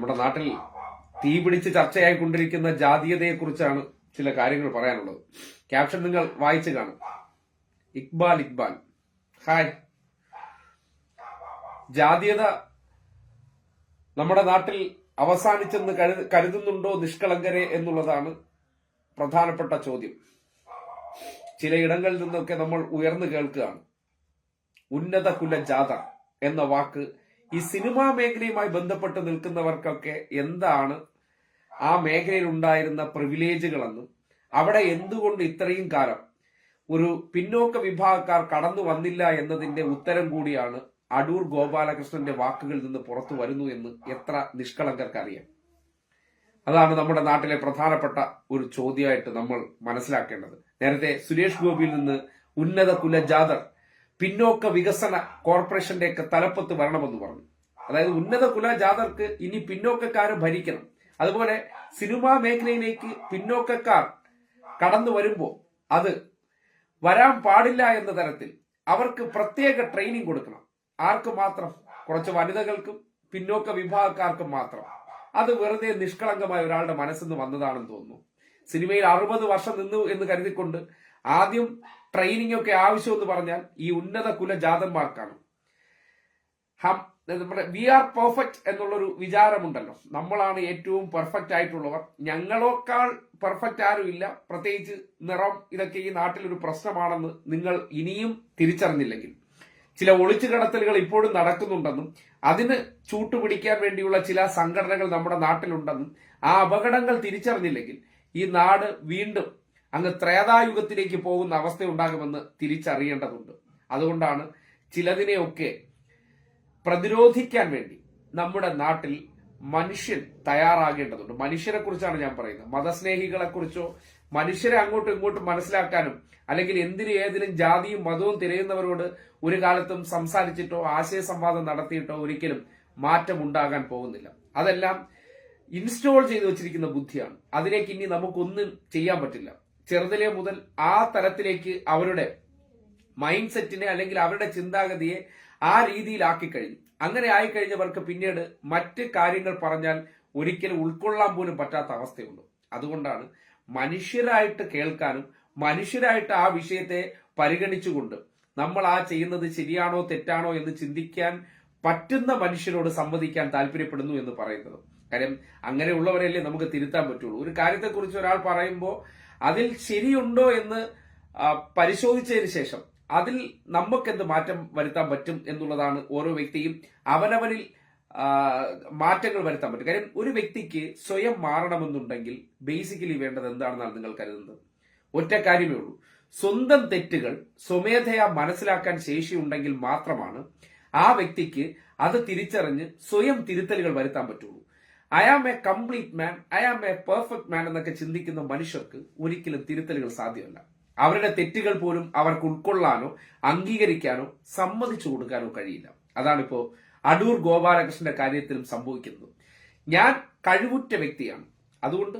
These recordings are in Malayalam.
നമ്മുടെ നാട്ടിൽ തീ പിടിച്ച് ചർച്ചയായിക്കൊണ്ടിരിക്കുന്ന ജാതീയതയെക്കുറിച്ചാണ് ചില കാര്യങ്ങൾ പറയാനുള്ളത്. ക്യാപ്ഷൻ നിങ്ങൾ വായിച്ചു കാണും. ഇക്ബാൽ ഇക്ബാൽ. ഹായ്. ജാതീയത നമ്മുടെ നാട്ടിൽ അവസാനിച്ചെന്ന് കരു- കരുതുന്നുണ്ടോ നിഷ്കളങ്കരെ എന്നുള്ളതാണ് പ്രധാനപ്പെട്ട ചോദ്യം. ചിലയിടങ്ങളിൽ നിന്നൊക്കെ നമ്മൾ ഉയർന്നു കേൾക്കുകയാണ്. ഉന്നത കുല ജാഥ എന്ന വാക്ക് ഈ സിനിമാ മേഖലയുമായി ബന്ധപ്പെട്ട് നിൽക്കുന്നവർക്കൊക്കെ എന്താണ് ആ മേഖലയിൽ ഉണ്ടായിരുന്ന പ്രിവിലേജുകളെന്നും അവിടെ എന്തുകൊണ്ട് ഇത്രയും കാലം ഒരു പിന്നോക്ക വിഭാഗക്കാർ കടന്നു വന്നില്ല എന്നതിന്റെ ഉത്തരം കൂടിയാണ് അടൂർ ഗോപാലകൃഷ്ണന്റെ വാക്കുകളിൽ നിന്ന് പുറത്തു വരുന്നു എന്ന് എത്ര നിഷ്കളങ്കർക്കറിയാം. അതാണ് നമ്മുടെ നാട്ടിലെ പ്രധാനപ്പെട്ട ഒരു ചോദ്യമായിട്ട് നമ്മൾ മനസ്സിലാക്കേണ്ടത്. നേരത്തെ സുരേഷ് ഗോപിയിൽ നിന്ന് ഉന്നത കുല ജാതർ പിന്നോക്ക വികസന കോർപ്പറേഷന്റെ കോർപ്പറേഷന്റെയൊക്കെ തലപ്പത്ത് വരണമെന്ന് പറഞ്ഞു. അതായത് ഉന്നത കുല ജാതർക്ക് ഇനി പിന്നോക്കക്കാരെ ഭരിക്കണം. അതുപോലെ സിനിമാ മേഖലയിലേക്ക് പിന്നോക്കക്കാർ കടന്നു വരുമ്പോൾ അത് വരാൻ പാടില്ല എന്ന തരത്തിൽ അവർക്ക് പ്രത്യേക ട്രെയിനിങ് കൊടുക്കണം. ആർക്ക് മാത്രം? കുറച്ച് വനിതകൾക്കും പിന്നോക്ക വിഭാഗക്കാർക്കും മാത്രം. അത് വെറുതെ നിഷ്കളങ്കമായ ഒരാളുടെ മനസ്സിന്ന് വന്നതാണെന്ന് തോന്നുന്നു. സിനിമയിൽ അറുപത് വർഷം നിന്നു എന്ന് കരുതിക്കൊണ്ട് ആദ്യം ട്രെയിനിങ് ഒക്കെ ആവശ്യമെന്ന് പറഞ്ഞാൽ ഈ ഉന്നത കുല ജാതന്മാർക്കാണ് നമ്മുടെ വി ആർ പെർഫെക്റ്റ് എന്നുള്ളൊരു വിചാരമുണ്ടല്ലോ. നമ്മളാണ് ഏറ്റവും പെർഫെക്റ്റ് ആയിട്ടുള്ളവർ. ഞങ്ങളെക്കാൾ പെർഫെക്റ്റ് ആരുമില്ല പ്രത്യേകിച്ച് നിറം ഇതൊക്കെ ഈ നാട്ടിലൊരു പ്രശ്നമാണെന്ന് നിങ്ങൾ ഇനിയും തിരിച്ചറിഞ്ഞില്ലെങ്കിൽ. ചില ഒളിച്ചു കടത്തലുകൾ ഇപ്പോഴും നടക്കുന്നുണ്ടെന്നും അതിന് ചൂട്ടുപിടിക്കാൻ വേണ്ടിയുള്ള ചില സംഘടനകൾ നമ്മുടെ നാട്ടിലുണ്ടെന്നും ആ അപകടങ്ങൾ തിരിച്ചറിഞ്ഞില്ലെങ്കിൽ ഈ നാട് വീണ്ടും അങ്ങ് ത്രേതായുഗത്തിലേക്ക് പോകുന്ന അവസ്ഥ ഉണ്ടാകുമെന്ന് തിരിച്ചറിയേണ്ടതുണ്ട്. അതുകൊണ്ടാണ് ചിലതിനെയൊക്കെ പ്രതിരോധിക്കാൻ വേണ്ടി നമ്മുടെ നാട്ടിൽ മനുഷ്യൻ തയ്യാറാകേണ്ടതുണ്ട്. മനുഷ്യരെ കുറിച്ചാണ് ഞാൻ പറയുന്നത്. മതസ്നേഹികളെ കുറിച്ചോ മനുഷ്യരെ അങ്ങോട്ടും ഇങ്ങോട്ടും മനസ്സിലാക്കാനും അല്ലെങ്കിൽ എന്തിനും ഏതിനും ജാതിയും മതവും തിരയുന്നവരോട് ഒരു കാലത്തും സംസാരിച്ചിട്ടോ ആശയ സംവാദം നടത്തിയിട്ടോ ഒരിക്കലും മാറ്റം ഉണ്ടാകാൻ പോകുന്നില്ല. അതെല്ലാം ഇൻസ്റ്റോൾ ചെയ്തു വെച്ചിരിക്കുന്ന ബുദ്ധിയാണ്. അതിലേക്ക് ഇനി നമുക്കൊന്നും ചെയ്യാൻ പറ്റില്ല. ചെറുതിലെ മുതൽ ആ തലത്തിലേക്ക് അവരുടെ മൈൻഡ് സെറ്റിനെ അല്ലെങ്കിൽ അവരുടെ ചിന്താഗതിയെ ആ രീതിയിലാക്കി കഴിഞ്ഞു. അങ്ങനെ ആയിക്കഴിഞ്ഞവർക്ക് പിന്നീട് മറ്റ് കാര്യങ്ങൾ പറഞ്ഞാൽ ഒരിക്കലും ഉൾക്കൊള്ളാൻ പോലും പറ്റാത്ത അവസ്ഥയുണ്ട്. അതുകൊണ്ടാണ് മനുഷ്യരായിട്ട് കേൾക്കാനും മനുഷ്യരായിട്ട് ആ വിഷയത്തെ പരിഗണിച്ചുകൊണ്ട് നമ്മൾ ആ ചെയ്യുന്നത് ശരിയാണോ തെറ്റാണോ എന്ന് ചിന്തിക്കാൻ പറ്റുന്ന മനുഷ്യരോട് സംവദിക്കാൻ താല്പര്യപ്പെടുന്നു എന്ന് പറയുന്നത്. കാര്യം അങ്ങനെയുള്ളവരല്ലേ നമുക്ക് തിരുത്താൻ പറ്റുള്ളൂ. ഒരു കാര്യത്തെക്കുറിച്ച് ഒരാൾ പറയുമ്പോൾ അതിൽ ശരിയുണ്ടോ എന്ന് പരിശോധിച്ചതിന് ശേഷം അതിൽ നമുക്കെന്ത് മാറ്റം വരുത്താൻ പറ്റും എന്നുള്ളതാണ് ഓരോ വ്യക്തിയും അവനവനിൽ മാറ്റങ്ങൾ വരുത്താൻ പറ്റും. കാര്യം ഒരു വ്യക്തിക്ക് സ്വയം മാറണമെന്നുണ്ടെങ്കിൽ ബേസിക്കലി വേണ്ടത് എന്താണെന്നാണ് നിങ്ങൾ കരുതുന്നത്? ഒറ്റ കാര്യമേ ഉള്ളൂ. സ്വന്തം തെറ്റുകൾ സ്വമേധയാ മനസ്സിലാക്കാൻ ശേഷിയുണ്ടെങ്കിൽ മാത്രമാണ് ആ വ്യക്തിക്ക് അത് തിരിച്ചറിഞ്ഞ് സ്വയം തിരുത്തലുകൾ വരുത്താൻ പറ്റുള്ളൂ. I am a complete man I am a perfect man എന്നൊക്കെ ചിന്തിക്കുന്ന മനുഷ്യർക്ക് ഒരിക്കലും തിരുത്തലുകൾ സാധ്യമല്ല. അവരുടെ തെറ്റുകൾ പോലും അവർക്ക് ഉൾക്കൊള്ളാനോ അംഗീകരിക്കാനോ സമ്മതിച്ചു കൊടുക്കാനോ കഴിയില്ല. അതാണിപ്പോ അടൂർ ഗോപാലകൃഷ്ണന്റെ കാര്യത്തിലും സംഭവിക്കുന്നത്. ഞാൻ കഴിവുറ്റ വ്യക്തിയാണ്. അതുകൊണ്ട്?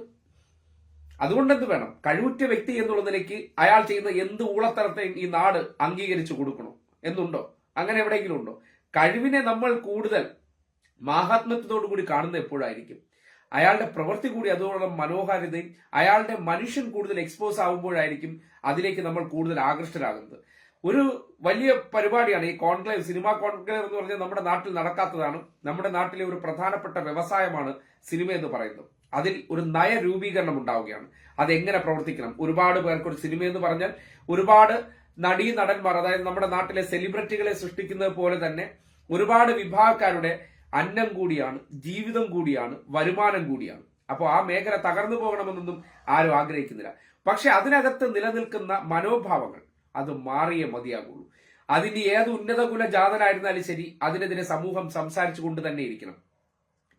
അതുകൊണ്ട് എന്ത് വേണം? കഴിവുറ്റ വ്യക്തി എന്നുള്ള നിലയ്ക്ക് അയാൾ ചെയ്യുന്ന എന്ത് ഊളത്തരത്തെയും ഈ നാട് അംഗീകരിച്ചു കൊടുക്കണോ? എന്നുണ്ടോ? അങ്ങനെ എവിടെയെങ്കിലും ഉണ്ടോ? കഴിവിനെ നമ്മൾ കൂടുതൽ മാഹാത്മ്യത്തോടു കൂടി കാണുന്ന എപ്പോഴായിരിക്കും? അയാളുടെ പ്രവൃത്തി കൂടി അതോടൊപ്പം മനോഹാരിതയും അയാളുടെ മനുഷ്യൻ കൂടുതൽ എക്സ്പോസ് ആകുമ്പോഴായിരിക്കും അതിലേക്ക് നമ്മൾ കൂടുതൽ ആകൃഷ്ടരാകുന്നത്. ഒരു വലിയ പരിപാടിയാണ് ഈ കോൺക്ലേവ് സിനിമാ കോൺക്ലേവ് എന്ന് പറഞ്ഞാൽ നമ്മുടെ നാട്ടിൽ നടക്കാത്തതാണ്. നമ്മുടെ നാട്ടിലെ ഒരു പ്രധാനപ്പെട്ട വ്യവസായമാണ് സിനിമ എന്ന് പറയുന്നത്. അതിൽ ഒരു നയ രൂപീകരണം ഉണ്ടാവുകയാണ്. അതെങ്ങനെ പ്രവർത്തിക്കണം? ഒരുപാട് പേർക്ക് ഒരു സിനിമ എന്ന് പറഞ്ഞാൽ ഒരുപാട് നടീ നടന്മാർ അതായത് നമ്മുടെ നാട്ടിലെ സെലിബ്രിറ്റികളെ സൃഷ്ടിക്കുന്നത് പോലെ തന്നെ ഒരുപാട് വിഭാഗക്കാരുടെ അന്നം കൂടിയാണ് ജീവിതം കൂടിയാണ് വരുമാനം കൂടിയാണ്. അപ്പോൾ ആ മേഖല തകർന്നു പോകണമെന്നൊന്നും ആരും ആഗ്രഹിക്കുന്നില്ല. പക്ഷെ അതിനകത്ത് നിലനിൽക്കുന്ന മനോഭാവങ്ങൾ അത് മാറിയേ മതിയാകുള്ളൂ. അതിന് ഏത് ഉന്നത കുല ജാതനായിരുന്നാലും ശരി അതിനെതിരെ സമൂഹം സംസാരിച്ചു കൊണ്ട് തന്നെ ഇരിക്കണം.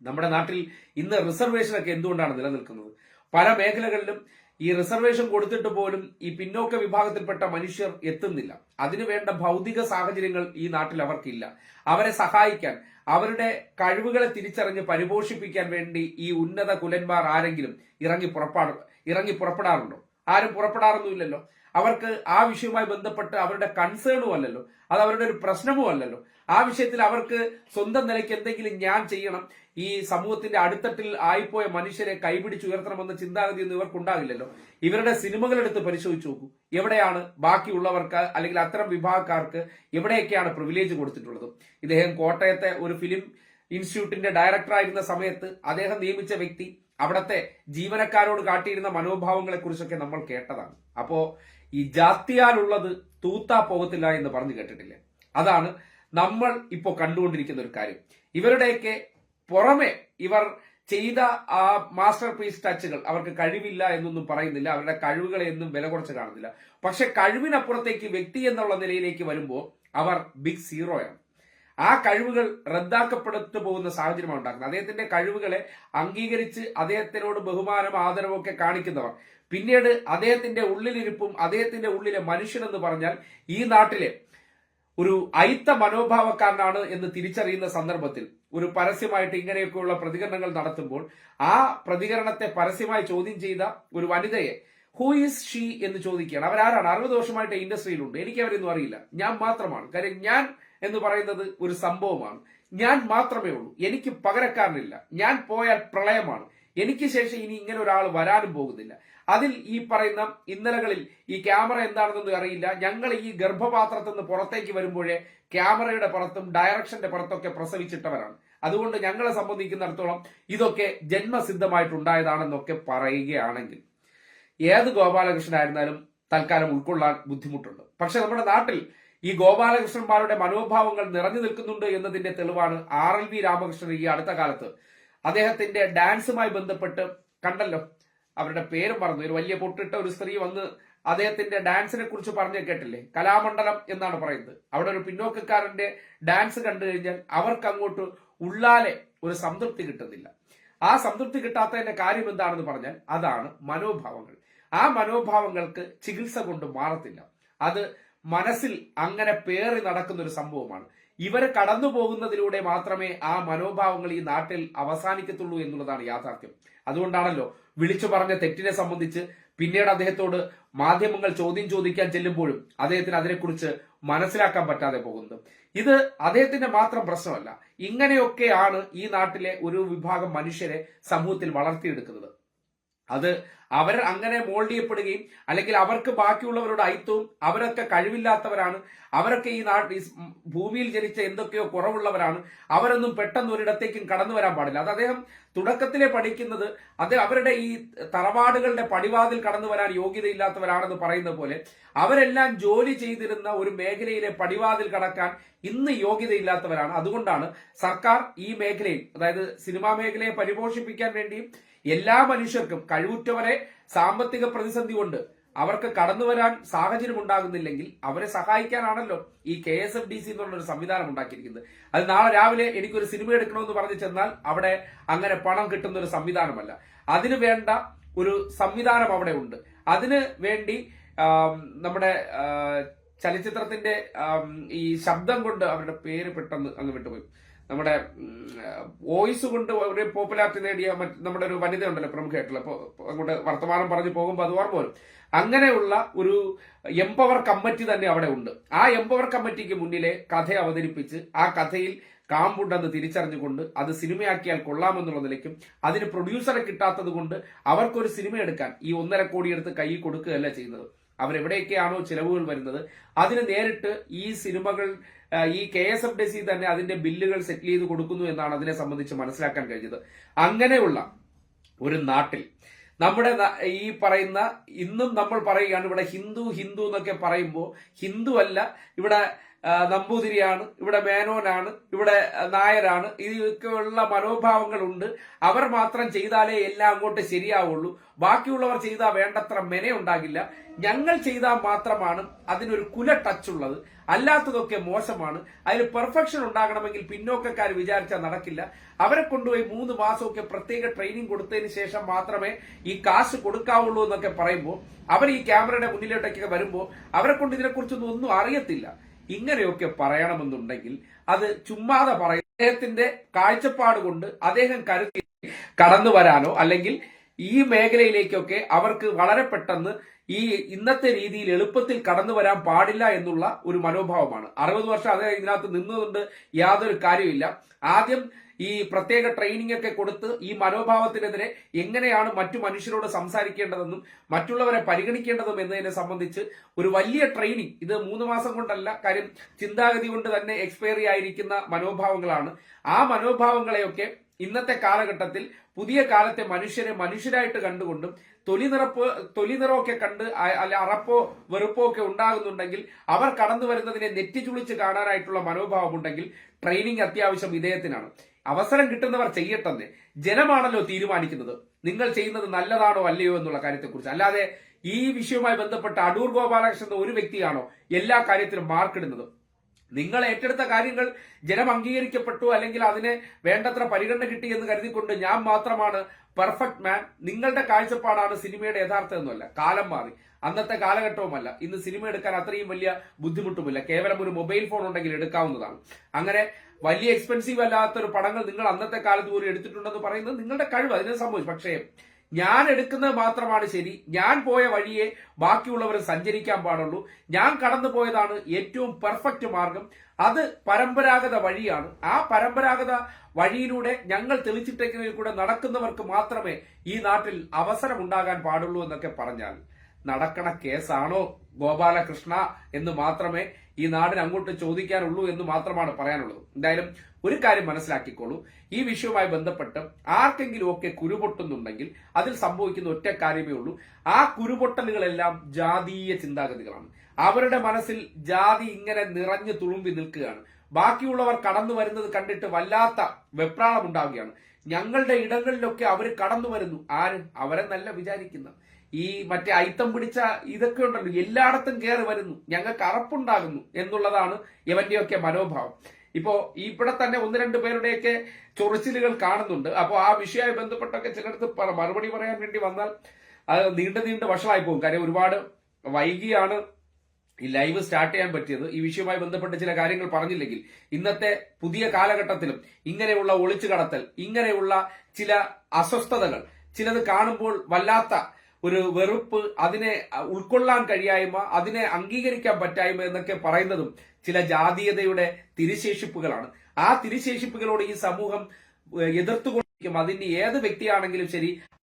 നമ്മുടെ നാട്ടിൽ ഇന്ന് റിസർവേഷനൊക്കെ എന്തുകൊണ്ടാണ് നിലനിൽക്കുന്നത്? പല മേഖലകളിലും ഈ റിസർവേഷൻ കൊടുത്തിട്ട് പോലും ഈ പിന്നോക്ക വിഭാഗത്തിൽപ്പെട്ട മനുഷ്യർ എത്തുന്നില്ല. അതിനുവേണ്ട ഭൗതിക സാഹചര്യങ്ങൾ ഈ നാട്ടിൽ അവർക്കില്ല. അവരെ സഹായിക്കാൻ അവരുടെ കഴിവുകളെ തിരിച്ചറിഞ്ഞ് പരിപോഷിപ്പിക്കാൻ വേണ്ടി ഈ ഉന്നത കുലന്മാർ ആരെങ്കിലും ഇറങ്ങി പുറപ്പാടു ഇറങ്ങി പുറപ്പെടാറുണ്ടോ? ആരും പുറപ്പെടാറൊന്നുമില്ലല്ലോ. അവർക്ക് ആ വിഷയവുമായി ബന്ധപ്പെട്ട് അവരുടെ കൺസേണും അല്ലല്ലോ. അത് അവരുടെ ഒരു പ്രശ്നവും അല്ലല്ലോ. ആ വിഷയത്തിൽ അവർക്ക് സ്വന്തം നിലയ്ക്ക് എന്തെങ്കിലും ഞാൻ ചെയ്യണം. ഈ സമൂഹത്തിന്റെ അടിത്തട്ടിൽ ആയിപ്പോയ മനുഷ്യരെ കൈപിടിച്ചുയർത്തണമെന്ന ചിന്താഗതിയൊന്നും ഇവർക്കുണ്ടാകില്ലല്ലോ. ഇവരുടെ സിനിമകളെടുത്ത് പരിശോധിച്ചു നോക്കൂ. എവിടെയാണ് ബാക്കിയുള്ളവർക്ക് അല്ലെങ്കിൽ അത്തരം വിഭാഗക്കാർക്ക് എവിടെയൊക്കെയാണ് പ്രിവിലേജ് കൊടുത്തിട്ടുള്ളത്? ഇദ്ദേഹം കോട്ടയത്തെ ഒരു ഫിലിം ഇൻസ്റ്റിറ്റ്യൂട്ടിന്റെ ഡയറക്ടറായിരുന്ന സമയത്ത് അദ്ദേഹം നിയമിച്ച വ്യക്തി അവിടത്തെ ജീവനക്കാരോട് കാട്ടിയിരുന്ന മനോഭാവങ്ങളെ കുറിച്ചൊക്കെ നമ്മൾ കേട്ടതാണ്. അപ്പോ ഈ ജാത്തിയാലുള്ളത് തൂത്താ പോകത്തില്ല എന്ന് പറഞ്ഞു കേട്ടിട്ടില്ലേ? അതാണ് നമ്മൾ ഇപ്പോൾ കണ്ടുകൊണ്ടിരിക്കുന്ന ഒരു കാര്യം. ഇവരുടെയൊക്കെ പുറമെ ഇവർ ചെയ്ത ആ മാസ്റ്റർ പീസ് ടച്ചുകൾ അവർക്ക് കഴിവില്ല എന്നൊന്നും പറയുന്നില്ല. അവരുടെ കഴിവുകളെ എന്നും വില കുറച്ച് കാണുന്നില്ല. പക്ഷെ കഴിവിനപ്പുറത്തേക്ക് വ്യക്തി എന്നുള്ള നിലയിലേക്ക് വരുമ്പോൾ അവർ ബിഗ് സീറോയാണ്. ആ കഴിവുകൾ റദ്ദാക്കപ്പെടുത്തു പോകുന്ന സാഹചര്യമാണ് ഉണ്ടാക്കുന്നത്. അദ്ദേഹത്തിന്റെ കഴിവുകളെ അംഗീകരിച്ച് അദ്ദേഹത്തിനോട് ബഹുമാനം ആദരവൊക്കെ കാണിക്കുന്നവർ. പിന്നീട് അദ്ദേഹത്തിന്റെ ഉള്ളിലിരിപ്പും അദ്ദേഹത്തിന്റെ ഉള്ളിലെ മനുഷ്യനെന്ന് പറഞ്ഞാൽ ഈ നാട്ടിലെ ഒരു അയിത്ത മനോഭാവക്കാരനാണ് എന്ന് തിരിച്ചറിയുന്ന സന്ദർഭത്തിൽ ഒരു പരസ്യമായിട്ട് ഇങ്ങനെയൊക്കെയുള്ള പ്രതികരണങ്ങൾ നടത്തുമ്പോൾ ആ പ്രതികരണത്തെ പരസ്യമായി ചോദ്യം ചെയ്ത ഒരു വനിതയെ ഹൂ ഈസ് ഷീ എന്ന് ചോദിക്കുകയാണ്. അവരാരാണ്? അറുപത് വർഷമായിട്ട് ഇൻഡസ്ട്രിയിലുണ്ട്. എനിക്ക് അവരൊന്നും അറിയില്ല. ഞാൻ മാത്രമാണ്. കാര്യം ഞാൻ എന്ന് പറയുന്നത് ഒരു സംഭവമാണ്. ഞാൻ മാത്രമേ ഉള്ളൂ. എനിക്ക് പകരക്കാരനില്ല. ഞാൻ പോയാൽ പ്രളയമാണ്. എനിക്ക് ശേഷം ഇനി ഇങ്ങനെ ഒരാൾ വരാനും പോകുന്നില്ല. അതിൽ ഈ പറയുന്ന ഇന്നലകളിൽ ഈ ക്യാമറ എന്താണെന്നൊന്നും അറിയില്ല. ഞങ്ങൾ ഈ ഗർഭപാത്രത്തിൽ നിന്ന് പുറത്തേക്ക് വരുമ്പോഴേ ക്യാമറയുടെ പുറത്തും ഡയറക്ഷന്റെ പുറത്തൊക്കെ പ്രസവിച്ചിട്ടവരാണ്. അതുകൊണ്ട് ഞങ്ങളെ സംബന്ധിക്കുന്നിടത്തോളം ഇതൊക്കെ ജന്മസിദ്ധമായിട്ടുണ്ടായതാണെന്നൊക്കെ പറയുകയാണെങ്കിൽ ഏത് ഗോപാലകൃഷ്ണനായിരുന്നാലും തൽക്കാലം ഉൾക്കൊള്ളാൻ ബുദ്ധിമുട്ടുണ്ട്. പക്ഷെ നമ്മുടെ നാട്ടിൽ ഈ ഗോപാലകൃഷ്ണന്മാരുടെ മനോഭാവങ്ങൾ നിറഞ്ഞു നിൽക്കുന്നുണ്ട് എന്നതിന്റെ തെളിവാണ് ആർ എൽ വി രാമകൃഷ്ണൻ ഈ അടുത്ത കാലത്ത് അദ്ദേഹത്തിന്റെ ഡാൻസുമായി ബന്ധപ്പെട്ട് കണ്ടല്ലോ. അവരുടെ പേര് പറഞ്ഞു ഒരു വലിയ പൊട്ടിട്ട ഒരു സ്ത്രീ വന്ന് അദ്ദേഹത്തിന്റെ ഡാൻസിനെ കുറിച്ച് പറഞ്ഞു കേട്ടില്ലേ? കലാമണ്ഡലം എന്നാണ് പറയുന്നത്. അവിടെ ഒരു പിന്നോക്കക്കാരന്റെ ഡാൻസ് കണ്ടു കഴിഞ്ഞാൽ അവർക്ക് അങ്ങോട്ട് ഉള്ളാലെ ഒരു സംതൃപ്തി കിട്ടുന്നില്ല. ആ സംതൃപ്തി കിട്ടാത്തതിന്റെ കാര്യം എന്താണെന്ന് പറഞ്ഞാൽ അതാണ് മനോഭാവങ്ങൾ. ആ മനോഭാവങ്ങൾക്ക് ചികിത്സ കൊണ്ട് മാറത്തില്ല. അത് മനസ്സിൽ അങ്ങനെ പേറി നടക്കുന്ന ഒരു സംഭവമാണ്. ഇവർ കടന്നു പോകുന്നതിലൂടെ മാത്രമേ ആ മനോഭാവങ്ങൾ ഈ നാട്ടിൽ അവസാനിക്കത്തുള്ളൂ എന്നുള്ളതാണ് യാഥാർത്ഥ്യം. അതുകൊണ്ടാണല്ലോ വിളിച്ചു പറഞ്ഞ തെറ്റിനെ സംബന്ധിച്ച് പിന്നീട് അദ്ദേഹത്തോട് മാധ്യമങ്ങൾ ചോദ്യം ചോദിക്കാൻ ചെല്ലുമ്പോഴും അദ്ദേഹത്തിന് അതിനെക്കുറിച്ച് മനസ്സിലാക്കാൻ പറ്റാതെ പോകുന്നത്. ഇത് അദ്ദേഹത്തിന്റെ മാത്രം പ്രശ്നമല്ല. ഇങ്ങനെയൊക്കെയാണ് ഈ നാട്ടിലെ ഒരു വിഭാഗം മനുഷ്യരെ സമൂഹത്തിൽ വളർത്തിയെടുക്കുന്നത്. അത് അവർ അങ്ങനെ മോൾഡ് ചെയ്യപ്പെടുകയും അല്ലെങ്കിൽ അവർക്ക് ബാക്കിയുള്ളവരുടെ അയിത്തവും അവരൊക്കെ കഴിവില്ലാത്തവരാണ്. അവരൊക്കെ ഈ നാട്ടിൽ ഭൂമിയിൽ ജനിച്ച എന്തൊക്കെയോ കുറവുള്ളവരാണ്. അവരൊന്നും പെട്ടെന്ന് ഒരിടത്തേക്കും കടന്നു വരാൻ പാടില്ല. അത് അദ്ദേഹം തുടക്കത്തിലെ പഠിക്കുന്നത് അത് അവരുടെ ഈ തറവാടുകളുടെ പടിവാതിൽ കടന്നു വരാൻ യോഗ്യതയില്ലാത്തവരാണെന്ന് പറയുന്ന പോലെ അവരെല്ലാം ജോലി ചെയ്തിരുന്ന ഒരു മേഖലയിലെ പടിവാതിൽ കടക്കാൻ ഇന്ന് യോഗ്യതയില്ലാത്തവരാണ്. അതുകൊണ്ടാണ് സർക്കാർ ഈ മേഖലയിൽ അതായത് സിനിമാ മേഖലയെ പരിപോഷിപ്പിക്കാൻ വേണ്ടിയും എല്ലാ മനുഷ്യർക്കും കഴിവുറ്റവരെ സാമ്പത്തിക പ്രതിസന്ധി കൊണ്ട് അവർക്ക് കടന്നു വരാൻ സാഹചര്യം ഉണ്ടാകുന്നില്ലെങ്കിൽ അവരെ സഹായിക്കാനാണല്ലോ ഈ K S F D C എന്നുള്ളൊരു സംവിധാനം ഉണ്ടാക്കിയിരിക്കുന്നത്. അത് നാളെ രാവിലെ എനിക്കൊരു സിനിമ എടുക്കണമെന്ന് പറഞ്ഞു ചെന്നാൽ അവിടെ അങ്ങനെ പണം കിട്ടുന്ന ഒരു സംവിധാനമല്ല. അതിനു വേണ്ട ഒരു സംവിധാനം അവിടെ ഉണ്ട്. അതിന് വേണ്ടി നമ്മുടെ ചലച്ചിത്രത്തിന്റെ ഈ ശബ്ദം കൊണ്ട് അവരുടെ പേര് പെട്ടെന്ന് അങ്ങ് വിട്ടുപോയി. നമ്മുടെ വോയിസ് കൊണ്ട് ഒരു പോപ്പുലാരിറ്റി നേടിയ നമ്മുടെ ഒരു വനിത ഉണ്ടല്ലോ പ്രമുഖമായിട്ടുള്ള അങ്ങോട്ട് വർത്തമാനം പറഞ്ഞു പോകുമ്പോൾ അത് ഓർമ്മ വരും. അങ്ങനെയുള്ള ഒരു എംപവർ കമ്മിറ്റി തന്നെ അവിടെ ഉണ്ട്. ആ എംപവർ കമ്മിറ്റിക്ക് മുന്നിലെ കഥ അവതരിപ്പിച്ച് ആ കഥയിൽ കാമ്പുണ്ടെന്ന് തിരിച്ചറിഞ്ഞുകൊണ്ട് അത് സിനിമയാക്കിയാൽ കൊള്ളാമെന്നുള്ള നിലയ്ക്കും അതിന് പ്രൊഡ്യൂസറെ കിട്ടാത്തത് കൊണ്ട് അവർക്കൊരു സിനിമ എടുക്കാൻ ഈ ഒന്നര കോടി എടുത്ത് കൈ കൊടുക്കുകയല്ല ചെയ്യുന്നത്. അവരെവിടെയൊക്കെയാണോ ചിലവുകൾ വരുന്നത്. അതിന് നേരിട്ട് ഈ സിനിമകൾ ഈ K S F D C തന്നെ അതിന്റെ ബില്ലുകൾ സെറ്റിൽ ചെയ്ത് കൊടുക്കുന്നു എന്നാണ് അതിനെ സംബന്ധിച്ച് മനസ്സിലാക്കാൻ കഴിഞ്ഞത്. അങ്ങനെയുള്ള ഒരു നാട്ടിൽ നമ്മുടെ ഈ പറയുന്ന ഇന്നും നമ്മൾ പറയുകയാണ് ഇവിടെ ഹിന്ദു ഹിന്ദു എന്നൊക്കെ പറയുമ്പോൾ ഹിന്ദു അല്ല ഇവിടെ നമ്പൂതിരിയാണ് ഇവിടെ മേനോനാണ് ഇവിടെ നായരാണ് ഇതൊക്കെയുള്ള മനോഭാവങ്ങളുണ്ട്. അവർ മാത്രം ചെയ്താലേ എല്ലാം അങ്ങോട്ട് ശരിയാവുള്ളൂ. ബാക്കിയുള്ളവർ ചെയ്താൽ വേണ്ടത്ര മെന ഉണ്ടാകില്ല. ഞങ്ങൾ ചെയ്താൽ മാത്രമാണ് അതിനൊരു കുല ടച്ച് ഉള്ളത്. അല്ലാത്തതൊക്കെ മോശമാണ്. അതിൽ പെർഫെക്ഷൻ ഉണ്ടാകണമെങ്കിൽ പിന്നോക്കക്കാർ വിചാരിച്ചാൽ നടക്കില്ല. അവരെ കൊണ്ടുപോയി മൂന്ന് മാസമൊക്കെ പ്രത്യേക ട്രെയിനിങ് കൊടുത്തതിന് ശേഷം മാത്രമേ ഈ കാശ് കൊടുക്കാവുള്ളൂ എന്നൊക്കെ പറയുമ്പോൾ അവർ ഈ ക്യാമറയുടെ മുന്നിലോട്ടൊക്കെ വരുമ്പോൾ അവരെ കൊണ്ട് ഇതിനെക്കുറിച്ചൊന്നും ഒന്നും അറിയത്തില്ല. ഇങ്ങനെയൊക്കെ പറയണമെന്നുണ്ടെങ്കിൽ അത് ചുമ്മാതെ പറയും. അദ്ദേഹത്തിന്റെ കാഴ്ചപ്പാട് കൊണ്ട് അദ്ദേഹം കരുതി കടന്നു വരാനോ അല്ലെങ്കിൽ ഈ മേഖലയിലേക്കൊക്കെ അവർക്ക് വളരെ പെട്ടെന്ന് ഈ ഇന്നത്തെ രീതിയിൽ എളുപ്പത്തിൽ കടന്നു വരാൻ പാടില്ല എന്നുള്ള ഒരു മനോഭാവമാണ്. അറുപത് വർഷം അദ്ദേഹം ഇതിനകത്ത് നിന്നുകൊണ്ട് യാതൊരു കാര്യമില്ല ആദ്യം ഈ പ്രത്യേക ട്രെയിനിങ് ഒക്കെ കൊടുത്ത് ഈ മനോഭാവത്തിനെതിരെ എങ്ങനെയാണ് മറ്റു മനുഷ്യരോട് സംസാരിക്കേണ്ടതെന്നും മറ്റുള്ളവരെ പരിഗണിക്കേണ്ടതും എന്നതിനെ സംബന്ധിച്ച് ഒരു വലിയ ട്രെയിനിങ് ഇത് മൂന്ന് മാസം കൊണ്ടല്ല കാര്യം ചിന്താഗതി കൊണ്ട് തന്നെ എക്സ്പയറി ആയിരിക്കുന്ന മനോഭാവങ്ങളാണ്. ആ മനോഭാവങ്ങളെയൊക്കെ ഇന്നത്തെ കാലഘട്ടത്തിൽ പുതിയ കാലത്തെ മനുഷ്യരെ മനുഷ്യരായിട്ട് കണ്ടുകൊണ്ടും തൊലി നിറപ്പ് തൊലി നിറമൊക്കെ കണ്ട് അല്ലെ അറപ്പോ വെറുപ്പോ ഒക്കെ ഉണ്ടാകുന്നുണ്ടെങ്കിൽ അവർ കടന്നു വരുന്നതിനെ നെറ്റിച്ചുളിച്ച് കാണാനായിട്ടുള്ള മനോഭാവം ഉണ്ടെങ്കിൽ ട്രെയിനിങ് അത്യാവശ്യം ഇദ്ദേഹത്തിനാണ്. അവസരം കിട്ടുന്നവർ ചെയ്യട്ടെന്ന് ജനമാണല്ലോ തീരുമാനിക്കുന്നത്. നിങ്ങൾ ചെയ്യുന്നത് നല്ലതാണോ അല്ലയോ എന്നുള്ള കാര്യത്തെക്കുറിച്ച്. അല്ലാതെ ഈ വിഷയവുമായി ബന്ധപ്പെട്ട അടൂർ ഗോപാലകൃഷ്ണൻ എന്ന ഒരു വ്യക്തിയാണോ എല്ലാ കാര്യത്തിലും മാർക്കിടുന്നത് നിങ്ങൾ ഏറ്റെടുത്ത കാര്യങ്ങൾ ജനം അംഗീകരിക്കപ്പെട്ടു അല്ലെങ്കിൽ അതിനെ വേണ്ടത്ര പരിഗണന കിട്ടി എന്ന് കരുതിക്കൊണ്ട് ഞാൻ മാത്രമാണ് പെർഫെക്റ്റ് മാൻ നിങ്ങളുടെ കാഴ്ചപ്പാടാണ് സിനിമയുടെ യഥാർത്ഥം എന്നല്ല. കാലം മാറി. അന്നത്തെ കാലഘട്ടവുമല്ല. ഇന്ന് സിനിമ എടുക്കാൻ അത്രയും വലിയ ബുദ്ധിമുട്ടുമില്ല. കേവലം ഒരു മൊബൈൽ ഫോൺ ഉണ്ടെങ്കിൽ എടുക്കാവുന്നതാണ്. അങ്ങനെ വലിയ എക്സ്പെൻസീവ് അല്ലാത്തൊരു പടങ്ങൾ നിങ്ങൾ അന്നത്തെ കാലത്ത് പോലും എടുത്തിട്ടുണ്ടെന്ന് പറയുന്നത് നിങ്ങളുടെ കഴിവ് അതിനെ സംഭവിച്ചു പക്ഷേ ഞാൻ എടുക്കുന്നത് മാത്രമാണ് ശരി. ഞാൻ പോയ വഴിയെ ബാക്കിയുള്ളവർ സഞ്ചരിക്കാൻ പാടുള്ളൂ. ഞാൻ കടന്നു പോയതാണ് ഏറ്റവും പെർഫെക്റ്റ് മാർഗം. അത് പരമ്പരാഗത വഴിയാണ്. ആ പരമ്പരാഗത വഴിയിലൂടെ ഞങ്ങൾ തെളിച്ചിട്ടെങ്കിൽ കൂടെ നടക്കുന്നവർക്ക് മാത്രമേ ഈ നാട്ടിൽ അവസരം ഉണ്ടാകാൻ പാടുള്ളൂ എന്നൊക്കെ പറഞ്ഞാൽ നടക്കണ കേസാണോ ഗോപാലകൃഷ്ണ എന്ന് മാത്രമേ ഈ നാടിന് അങ്ങോട്ട് ചോദിക്കാനുള്ളൂ എന്ന് മാത്രമാണ് പറയാനുള്ളത്. എന്തായാലും ഒരു കാര്യം മനസ്സിലാക്കിക്കോളൂ. ഈ വിഷയവുമായി ബന്ധപ്പെട്ട് ആർക്കെങ്കിലും ഒക്കെ കുരുപൊട്ടുന്നുണ്ടെങ്കിൽ അതിൽ സംഭവിക്കുന്ന ഒറ്റ കാര്യമേ ഉള്ളൂ. ആ കുരുപൊട്ടലുകളെല്ലാം ജാതീയ ചിന്താഗതികളാണ്. അവരുടെ മനസ്സിൽ ജാതി ഇങ്ങനെ നിറഞ്ഞു തുളുമ്പി നിൽക്കുകയാണ്. ബാക്കിയുള്ളവർ കടന്നു വരുന്നത് കണ്ടിട്ട് വല്ലാത്ത വെപ്രാളം ഉണ്ടാവുകയാണ്. ഞങ്ങളുടെ ഇടങ്ങളിലൊക്കെ അവർ കടന്നു വരുന്നു. ആര്? അവരെ നല്ല വിചാരിക്കുന്ന ഈ മറ്റേ അയിത്തം പിടിച്ച ഇതൊക്കെ ഉണ്ടല്ലോ എല്ലായിടത്തും കയറി വരുന്നു. ഞങ്ങൾക്ക് അറപ്പുണ്ടാകുന്നു എന്നുള്ളതാണ് ഇവന്റെയൊക്കെ മനോഭാവം. ഇപ്പോ ഇവിടെ തന്നെ ഒന്ന് രണ്ട് പേരുടെയൊക്കെ ചൊറിച്ചിലുകൾ കാണുന്നുണ്ട്. അപ്പോൾ ആ വിഷയവുമായി ബന്ധപ്പെട്ടൊക്കെ ചിലടത്ത് മറുപടി പറയാൻ വേണ്ടി വന്നാൽ അത് നീണ്ട നീണ്ട വഷളായി പോകും. കാര്യം ഒരുപാട് വൈകിയാണ് ഈ ലൈവ് സ്റ്റാർട്ട് ചെയ്യാൻ പറ്റിയത്. ഈ വിഷയവുമായി ബന്ധപ്പെട്ട് ചില കാര്യങ്ങൾ പറഞ്ഞില്ലെങ്കിൽ ഇന്നത്തെ പുതിയ കാലഘട്ടത്തിലും ഇങ്ങനെയുള്ള ഒളിച്ചു കടത്തൽ ഇങ്ങനെയുള്ള ചില അസ്വസ്ഥതകൾ ചിലത് കാണുമ്പോൾ വല്ലാത്ത ഒരു വെറുപ്പ് അതിനെ ഉൾക്കൊള്ളാൻ കഴിയായ്മ അതിനെ അംഗീകരിക്കാൻ പറ്റായ്മ എന്നൊക്കെ പറയുന്നതും ചില ജാതീയതയുടെ തിരിശേഷിപ്പുകളാണ്. ആ തിരിശേഷിപ്പുകളോട് ഈ സമൂഹം എതിർത്തുകൊണ്ടിരിക്കും. അതിന്റെ ഏത് വ്യക്തിയാണെങ്കിലും ശരി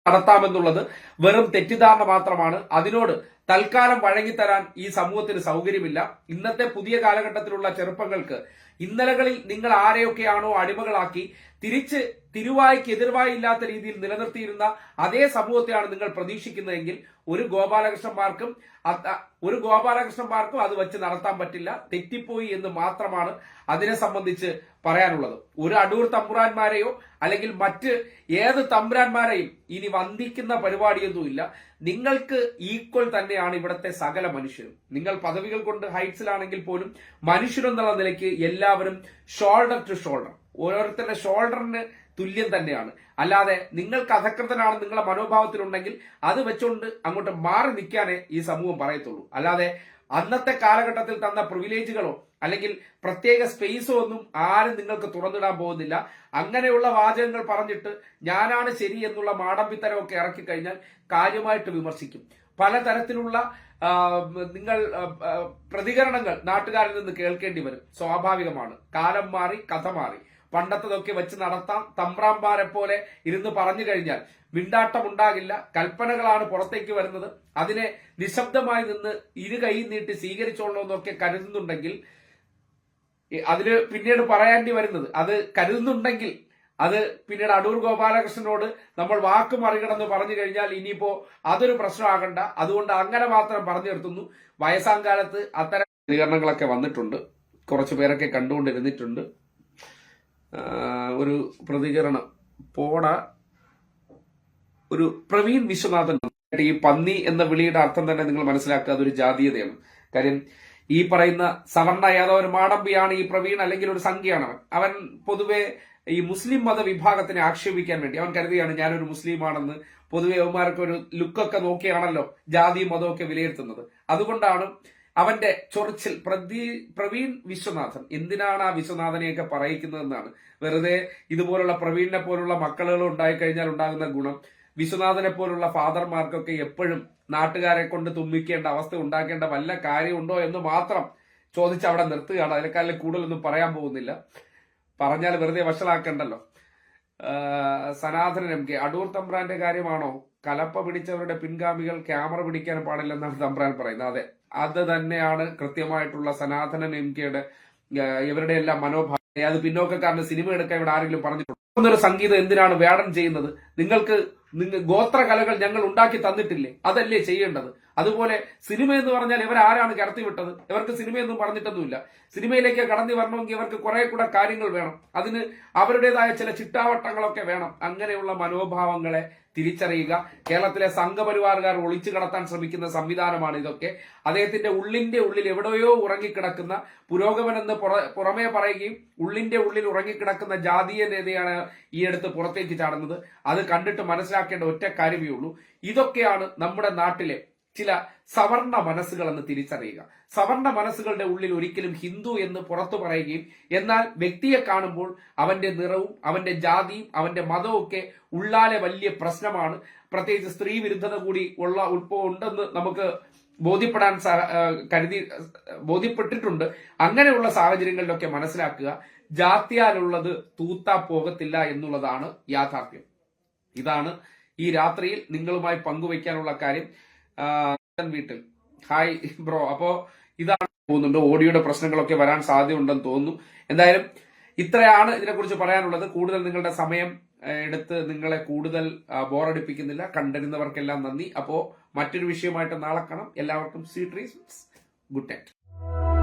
നടത്താമെന്നുള്ളത് വെറും തെറ്റിദ്ധാരണ മാത്രമാണ്. അതിനോട് തൽക്കാലം വഴങ്ങിത്തരാൻ ഈ സമൂഹത്തിന് സൗകര്യമില്ല. ഇന്നത്തെ പുതിയ കാലഘട്ടത്തിലുള്ള ചെറുപ്പങ്ങൾക്ക് ഇന്നലകളിൽ നിങ്ങൾ ആരെയൊക്കെയാണോ അടിമകളാക്കി തിരിച്ച് തിരുവായ്ക്ക് എതിർവായി ഇല്ലാത്ത രീതിയിൽ നിലനിർത്തിയിരുന്ന അതേ സമൂഹത്തെയാണ് നിങ്ങൾ പ്രതീക്ഷിക്കുന്നതെങ്കിൽ ഒരു ഗോപാലകൃഷ്ണന്മാർക്കും ഒരു ഗോപാലകൃഷ്ണന്മാർക്കും അത് വെച്ച് നടത്താൻ പറ്റില്ല. തെറ്റിപ്പോയി എന്ന് മാത്രമാണ് അതിനെ സംബന്ധിച്ച് പറയാനുള്ളത്. ഒരു അടൂർ തമ്പുരാന്മാരെയോ അല്ലെങ്കിൽ മറ്റ് ഏത് തമ്പുരാന്മാരെയും ഇനി വന്ദിക്കുന്ന പരിപാടിയൊന്നുമില്ല നിങ്ങൾക്ക് ഈക്വൽ തന്നെയാണ് ഇവിടുത്തെ സകല മനുഷ്യരും. നിങ്ങൾ പദവികൾ കൊണ്ട് ഹൈറ്റ്സിലാണെങ്കിൽ പോലും മനുഷ്യരെന്നുള്ള നിലയ്ക്ക് എല്ലാവരും ഷോൾഡർ ടു ഷോൾഡർ. ഓരോരുത്തരുടെ ഷോൾഡറിന് തുല്യം തന്നെയാണ്. അല്ലാതെ നിങ്ങൾക്ക് അധകൃതനാണ് നിങ്ങളുടെ മനോഭാവത്തിലുണ്ടെങ്കിൽ അത് വെച്ചുകൊണ്ട് അങ്ങോട്ട് മാറി നിൽക്കാനേ ഈ സമൂഹം പറയത്തുള്ളൂ. അല്ലാതെ അന്നത്തെ കാലഘട്ടത്തിൽ തന്ന പ്രിവിലേജുകളോ അല്ലെങ്കിൽ പ്രത്യേക സ്പേസോ ഒന്നും ആരും നിങ്ങൾക്ക് തുറന്നിടാൻ പോകുന്നില്ല. അങ്ങനെയുള്ള വാചകങ്ങൾ പറഞ്ഞിട്ട് ഞാനാണ് ശരി എന്നുള്ള മാടമ്പിത്തരമൊക്കെ ഇറക്കി കഴിഞ്ഞാൽ കാര്യമായിട്ട് വിമർശിക്കും. പലതരത്തിലുള്ള നിങ്ങൾ പ്രതികരണങ്ങൾ നാട്ടുകാരിൽ നിന്ന് കേൾക്കേണ്ടി വരും. സ്വാഭാവികമാണ്. കാലം മാറി കഥ മാറി. പണ്ടത്തതൊക്കെ വെച്ച് നടത്താം. തമ്പ്രാമ്പാരെ പോലെ ഇരുന്ന് പറഞ്ഞു കഴിഞ്ഞാൽ വിണ്ടാട്ടം ഉണ്ടാകില്ല കൽപ്പനകളാണ് പുറത്തേക്ക് വരുന്നത്. അതിനെ നിശബ്ദമായി നിന്ന് ഇരു കൈ നീട്ടി സ്വീകരിച്ചോളണമെന്നൊക്കെ കരുതുന്നുണ്ടെങ്കിൽ അതിന് പിന്നീട് പറയേണ്ടി വരുന്നത് അത് കരുതുന്നുണ്ടെങ്കിൽ അത് പിന്നീട് അടൂർ ഗോപാലകൃഷ്ണനോട് നമ്മൾ വാക്ക് മറികടന്ന് പറഞ്ഞു കഴിഞ്ഞാൽ ഇനിയിപ്പോ അതൊരു പ്രശ്നമാകണ്ട. അതുകൊണ്ട് അങ്ങനെ മാത്രം പറഞ്ഞു നിർത്തുന്നു. വയസ്സാം കാലത്ത് അത്തരം പ്രതികരണങ്ങളൊക്കെ വന്നിട്ടുണ്ട്. കുറച്ചു പേരൊക്കെ കണ്ടുകൊണ്ടിരുന്നിട്ടുണ്ട്. ഒരു പ്രതികരണം. പോട ഒരു പ്രവീൺ വിശ്വനാഥൻ ഈ പന്നി എന്ന വിളിയുടെ അർത്ഥം തന്നെ നിങ്ങൾ മനസ്സിലാക്കുക അതൊരു ജാതീയതയാണ്. കാര്യം ഈ പറയുന്ന സവർണ യാദവ് ഒരു മാടമ്പിയാണ് ഈ പ്രവീൺ അല്ലെങ്കിൽ ഒരു സംഖ്യയാണ്. അവൻ അവൻ പൊതുവെ ഈ മുസ്ലിം മത വിഭാഗത്തിനെ ആക്ഷേപിക്കാൻ വേണ്ടി അവൻ കരുതിയാണ് ഞാനൊരു മുസ്ലിമാണെന്ന്. പൊതുവെ അവന്മാർക്ക് ഒരു ലുക്കൊക്കെ നോക്കിയാണല്ലോ ജാതി മതമൊക്കെ വിലയിരുത്തുന്നത്. അതുകൊണ്ടാണ് അവന്റെ ചൊറിച്ചിൽ. പ്രതി പ്രവീൺ വിശ്വനാഥൻ. എന്തിനാണ് ആ വിശ്വനാഥനെയൊക്കെ പറയിക്കുന്നതെന്നാണ്. വെറുതെ ഇതുപോലുള്ള പ്രവീണിനെ പോലുള്ള മക്കളുകൾ ഉണ്ടായിക്കഴിഞ്ഞാൽ ഉണ്ടാകുന്ന ഗുണം. വിശ്വനാഥനെ പോലുള്ള ഫാദർമാർക്കൊക്കെ എപ്പോഴും നാട്ടുകാരെ കൊണ്ട് തുമ്മിക്കേണ്ട അവസ്ഥ ഉണ്ടാക്കേണ്ട വല്ല കാര്യമുണ്ടോ എന്ന് മാത്രം ചോദിച്ച് അവിടെ നിർത്തുകയാണ്. അതിനെക്കാളിൽ കൂടുതലൊന്നും പറയാൻ പോകുന്നില്ല. പറഞ്ഞാൽ വെറുതെ വഷളാക്കണ്ടല്ലോ. Sanathanan M K. അടൂർ തമ്പ്രാന്റെ കാര്യമാണോ? കലപ്പ പിടിച്ചവരുടെ പിൻഗാമികൾ ക്യാമറ പിടിക്കാൻ പാടില്ലെന്നാണ് തമ്പ്രാൻ പറയുന്നത്. അതെ. അത് തന്നെയാണ് കൃത്യമായിട്ടുള്ള സനാതനൻ എം കെയുടെ ഇവരുടെ എല്ലാം മനോഭാവം. അത് പിന്നോക്കക്കാരന് സിനിമ എടുക്കാൻ ഇവിടെ ആരെങ്കിലും പറഞ്ഞിട്ടുണ്ട്? ഒരു സംഗീതം എന്തിനാണ് വേടം ചെയ്യുന്നത്? നിങ്ങൾക്ക് നിങ്ങൾ ഗോത്ര കലകൾ ഞങ്ങൾ ഉണ്ടാക്കി തന്നിട്ടില്ലേ? അതല്ലേ ചെയ്യേണ്ടത്? അതുപോലെ സിനിമ എന്ന് പറഞ്ഞാൽ ഇവർ ആരാണ് കടത്തി വിട്ടത്? ഇവർക്ക് സിനിമയൊന്നും പറഞ്ഞിട്ടൊന്നുമില്ല. സിനിമയിലേക്ക് കടന്നു വരണമെങ്കിൽ ഇവർക്ക് കുറെ കൂടെ കാര്യങ്ങൾ വേണം. അതിന് അവരുടേതായ ചില ചിട്ടാവട്ടങ്ങളൊക്കെ വേണം. അങ്ങനെയുള്ള മനോഭാവങ്ങളെ തിരിച്ചറിയുക. കേരളത്തിലെ സംഘപരിവാറുകാർ ഒളിച്ചു കടത്താൻ ശ്രമിക്കുന്ന സംവിധാനമാണ് ഇതൊക്കെ. അദ്ദേഹത്തിന്റെ ഉള്ളിന്റെ ഉള്ളിൽ എവിടെയോ ഉറങ്ങിക്കിടക്കുന്ന പുരോഗമനെന്ന് പുറ- പുറമേ പറയുകയും ഉള്ളിന്റെ ഉള്ളിൽ ഉറങ്ങിക്കിടക്കുന്ന ജാതീയ നേതയാണ് ഈ അടുത്ത് പുറത്തേക്ക് ചാടുന്നത്. അത് കണ്ടിട്ട് മനസ്സിലാക്കേണ്ട ഒറ്റ കാര്യമേ ഉള്ളൂ. ഇതൊക്കെയാണ് നമ്മുടെ നാട്ടിലെ ചില സവർണ മനസ്സുകൾ എന്ന് തിരിച്ചറിയുക. സവർണ മനസ്സുകളുടെ ഉള്ളിൽ ഒരിക്കലും ഹിന്ദു എന്ന് പുറത്തു പറയുകയും എന്നാൽ വ്യക്തിയെ കാണുമ്പോൾ അവന്റെ നിറവും അവന്റെ ജാതിയും അവന്റെ മതവും ഒക്കെ ഉള്ളാലെ വലിയ പ്രശ്നമാണ്. പ്രത്യേകിച്ച് സ്ത്രീ വിരുദ്ധത കൂടി ഉള്ള ഉൾപ്പോ ഉണ്ടെന്ന് നമുക്ക് ബോധ്യപ്പെടാൻ കരുതി ബോധ്യപ്പെട്ടിട്ടുണ്ട്. അങ്ങനെയുള്ള സാഹചര്യങ്ങളിലൊക്കെ മനസ്സിലാക്കുക ജാത്യാലുള്ളത് തൂത്താ പോകത്തില്ല എന്നുള്ളതാണ് യാഥാർത്ഥ്യം. ഇതാണ് ഈ രാത്രിയിൽ നിങ്ങളുമായി പങ്കുവയ്ക്കാനുള്ള കാര്യം. വീട്ടിൽ. Hi bro. അപ്പോ ഇതാണ് പോകുന്നുണ്ട്. ഓഡിയോയുടെ പ്രശ്നങ്ങളൊക്കെ വരാൻ സാധ്യതയുണ്ടെന്ന് തോന്നുന്നു. എന്തായാലും ഇത്രയാണ് ഇതിനെക്കുറിച്ച് പറയാനുള്ളത്. കൂടുതൽ നിങ്ങളുടെ സമയം എടുത്ത് നിങ്ങളെ കൂടുതൽ ബോറടിപ്പിക്കുന്നില്ല. കണ്ടിരുന്നവർക്കെല്ലാം നന്ദി. അപ്പോ മറ്റൊരു വിഷയമായിട്ട് നാളെ കാണാം. എല്ലാവർക്കും സീ ട്രീസ് ഗുഡ് നൈറ്റ്